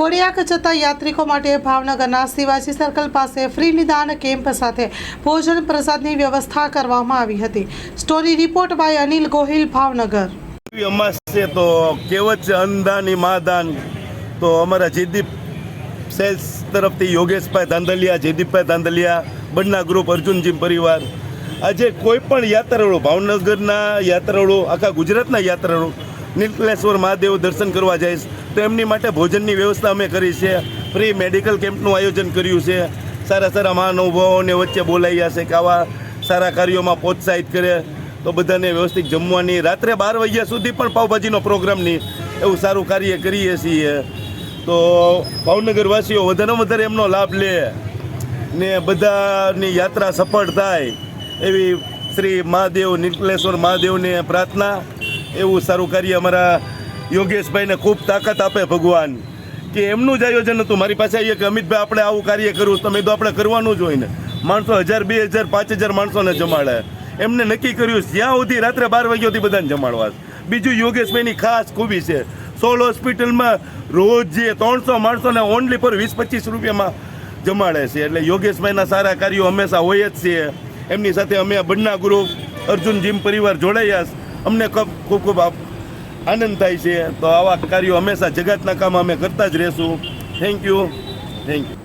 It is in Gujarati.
કોડિયાક જતા યાત્રિકો માટે ભાવનગરના શિવાજી સર્કલ પાસે ફ્રી નિદાન કેમ્પ સાથે ભોજન પ્રસાદની વ્યવસ્થા કરવામાં આવી હતી. Story report by Anil Gohil Bhavnagar. અમાસ છે તો કેવચ છે માદાન. તો અમારા જયદીપ સેલ્સ તરફથી યોગેશભાઈ ધાંધલિયા જયદીપભાઈ ધાંધલિયા બંના ગ્રુપ અર્જુનજી પરિવાર. આજે કોઈ પણ યાત્રાળુ ભાવનગરના યાત્રાળુ આખા ગુજરાતના યાત્રાળુ નીલકલેશ્વર મહાદેવ દર્શન કરવા જાય છે, તો એમની માટે ભોજનની વ્યવસ્થા અમે કરી છે. ફ્રી મેડિકલ કેમ્પનું આયોજન કર્યું છે. સારા સારા મહાનુભાવોને વચ્ચે બોલાવ્યા છે કે આવા સારા કાર્યોમાં પ્રોત્સાહિત કરે. તો બધાને વ્યવસ્થિત જમવાની રાત્રે બાર વાગ્યા સુધી પણ પાવભાજીનો પ્રોગ્રામની એવું સારું કાર્ય કરીએ છીએ. તો ભાવનગરવાસીઓ વધારેમાં વધારે એમનો લાભ લે ને બધાની યાત્રા સફળ થાય એવી શ્રી મહાદેવ નીલકલેશ્વર મહાદેવને પ્રાર્થના. એવું સારું કાર્ય અમારા યોગેશભાઈને ખૂબ તાકાત આપે ભગવાન. કે એમનું જ આયોજન હતું. મારી પાસે આવીએ કે અમિતભાઈ, આપણે આવું કાર્ય કરવું તમે તો આપણે કરવાનું જ હોય ને. માણસો હજાર, બે હજાર, પાંચ હજાર માણસોને જમાડે. એમને નક્કી કર્યું, જ્યાં સુધી રાત્રે બાર વાગ્યા સુધી બધાને જમાડવા બીજું યોગેશભાઈની ખાસ ખૂબી છે. સોલ હોસ્પિટલમાં રોજ જે ત્રણસો માણસોને ઓનલી પર વીસ, પચીસ રૂપિયામાં જમાડે છે. એટલે યોગેશભાઈના સારા કાર્યો હંમેશા હોય જ છે. એમની સાથે અમે બન્ના ગ્રુપ અર્જુન જીમ પરિવાર જોડાયા અમને ખૂબ ખૂબ ખૂબ આનંદ થાય છે. તો આવા કાર્યો હંમેશા જગતના કામ અમે કરતા જ રહેશું. Thank you thank you